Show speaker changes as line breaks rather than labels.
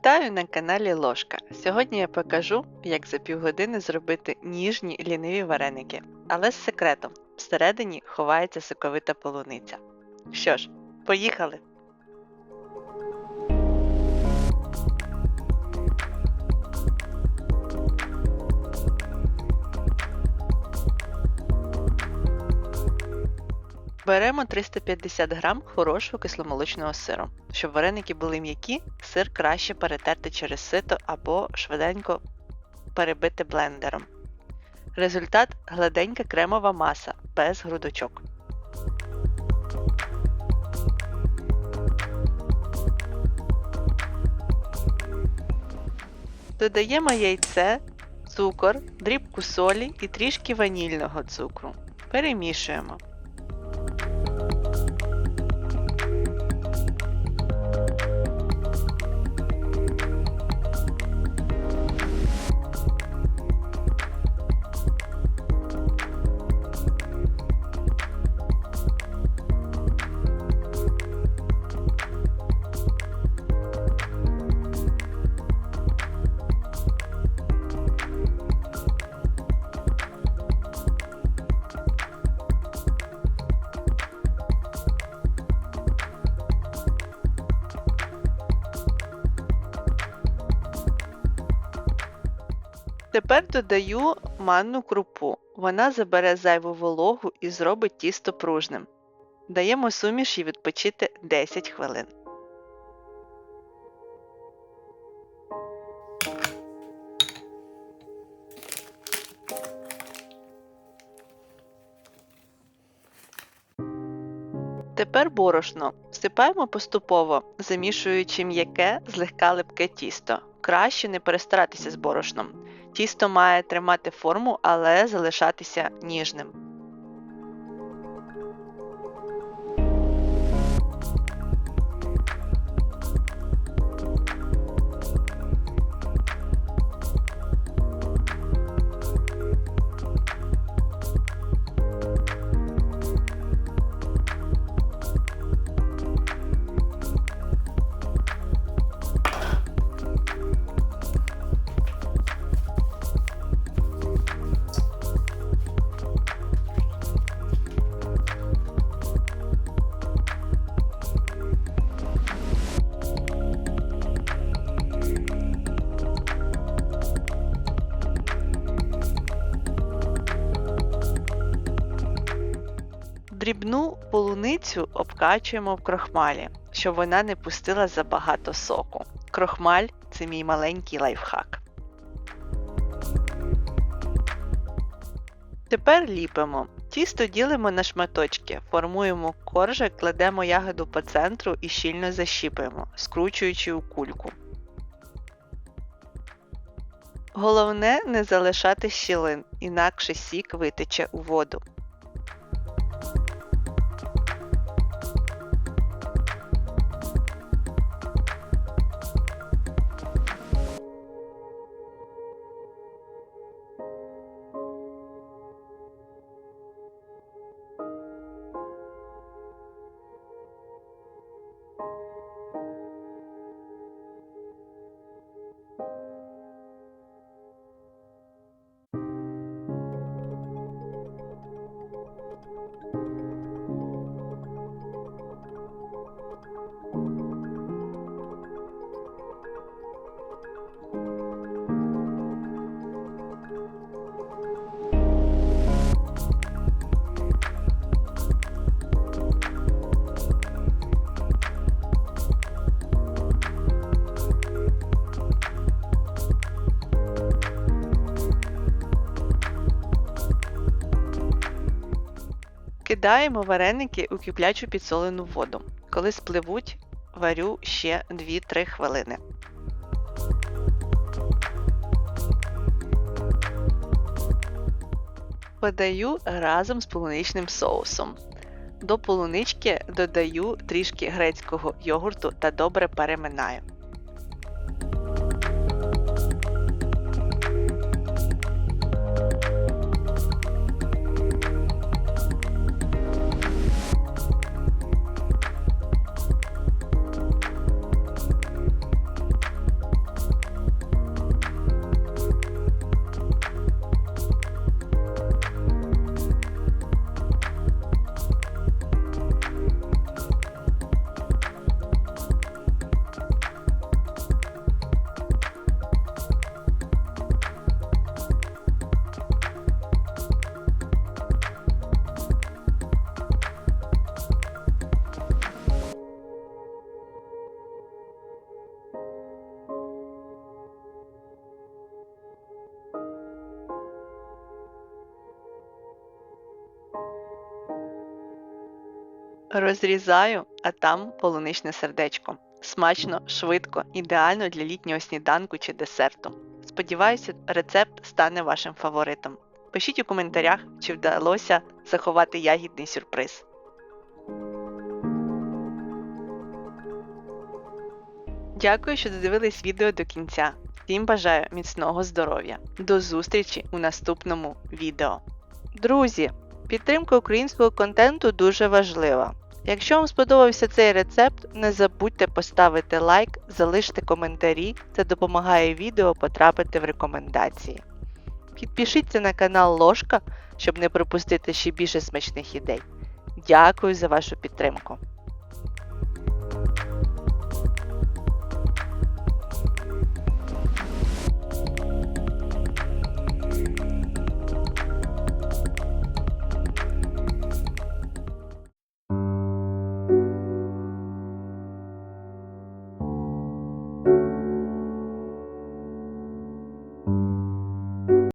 Вітаю на каналі Ложка. Сьогодні я покажу, як за півгодини зробити ніжні ліниві вареники, але з секретом всередині ховається соковита полуниця. Що ж, поїхали! Беремо 350 г хорошого кисломолочного сиру. Щоб вареники були м'які, сир краще перетерти через сито або швиденько перебити блендером. Результат гладенька кремова маса без грудочок. Додаємо яйце, цукор, дрібку солі і трішки ванільного цукру. Перемішуємо. Тепер додаю манну крупу. Вона забере зайву вологу і зробить тісто пружним. Даємо суміш і відпочити 10 хвилин. Тепер борошно всипаємо поступово, замішуючи м'яке злегка липке тісто. Краще не перестаратися з борошном. Тісто має тримати форму, але залишатися ніжним. Дрібну полуницю обкачуємо в крохмалі, щоб вона не пустила забагато соку. Крохмаль це мій маленький лайфхак. Тепер ліпимо. Тісто ділимо на шматочки, формуємо коржик, кладемо ягоду по центру і щільно защіпуємо, скручуючи у кульку. Головне не залишати щілин, інакше сік витече у воду. Кидаємо вареники у киплячу підсолену воду. Коли спливуть, варю ще 2-3 хвилини. Подаю разом з полуничним соусом. До полунички додаю трішки грецького йогурту та добре переминаю. Розрізаю, а там полуничне сердечко. Смачно, швидко, ідеально для літнього сніданку чи десерту. Сподіваюся, рецепт стане вашим фаворитом. Пишіть у коментарях, чи вдалося заховати ягідний сюрприз. Дякую, що додивились відео до кінця. Всім бажаю міцного здоров'я. До зустрічі у наступному відео. Друзі, підтримка українського контенту дуже важлива. Якщо вам сподобався цей рецепт, не забудьте поставити лайк, залиште коментарі, це допомагає відео потрапити в рекомендації. Підпишіться на канал Ложка, щоб не пропустити ще більше смачних ідей. Дякую за вашу підтримку.